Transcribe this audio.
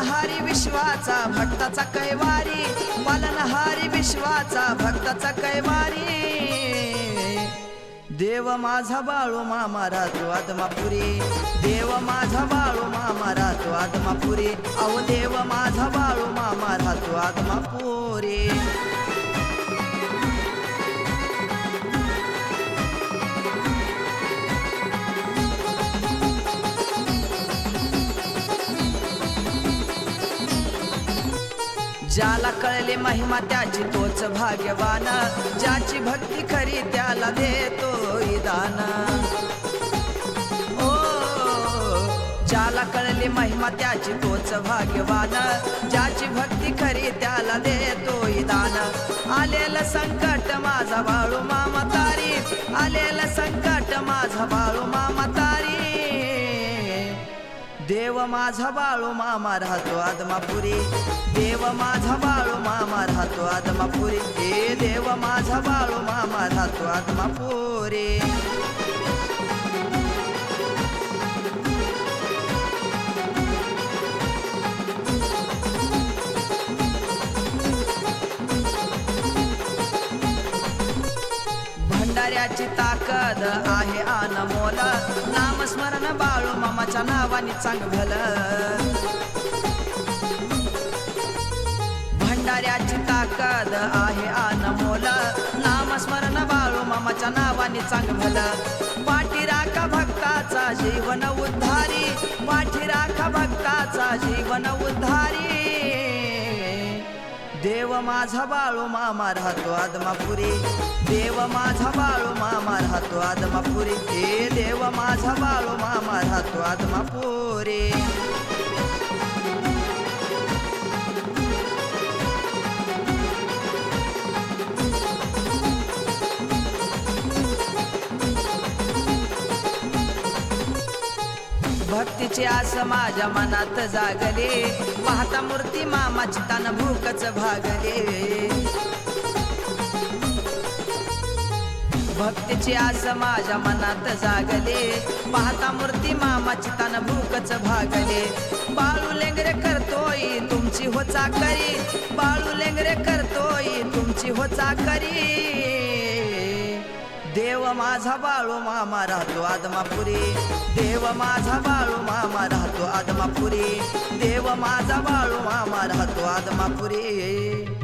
पालनहारी विश्वाचा भक्ताचा कैवारी. पालनहारी विश्वाचा भक्ताचा कैवारी. देव माझा बाळू मामा राहतो आदमापुरी. देव माझा बाळू मामा राहतो आदमापुरी. अहो देव माझा बाळू मामा राहतो आदमापुरी. ज्याला कळले महिमा त्याची तोच भाग्यवान. ज्याची भक्ती खरी त्याला देतो दान. ओ ज्याला कळले महिमा त्याची तोच भाग्यवान. ज्याची भक्ती खरी त्याला देतो दान. आलेलं संकट माझा बाळू मामा तारी. आलेलं संकट माझा बाळू मामा तारी. देव माझा बाळू मामा राहतो आदमापुरी. देव माझा बाळू मामा राहतो आदमापुरी. हे देव माझा बाळू मामा राहतो आदमापुरी. भंडाऱ्याची ताकद आहे अनमोल नामस्मरण बाळू मामाच्या नावाने चांगलं. भंडाऱ्याची ताकद आहे अनमोल नामस्मरण बाळू मामाच्या नावाने चांगलं. पाठी राखा भक्ताचा जीवन उद्धारी. पाठी राखा भक्ताचा जीवन उद्धारी. देव माझा बाळू मामा राहतो आदमापुरी. देव माझा बाळू मामा राहतो आदमापुरी. हे देव माझा बाळू मामा राहतो आदमापुरी. भक्तीची आस माझ्या मनात जागले. पाहता मूर्ती मामाची तान भूकच भागले. भक्तीची आस माझ्या मनात जागले. पाहता मूर्ती मामाची तान भूकच भागले. बाळू लेंगरे करतोय तुमची हो चाकरी. बाळू लेंगरे करतोय तुमची हो चाकरी. देव माझा बाळू मामा राहतो आदमापुरी. देव माझा बाळू मामा राहतो आदमापुरी. देव माझा बाळू मामा राहतो आदमापुरी.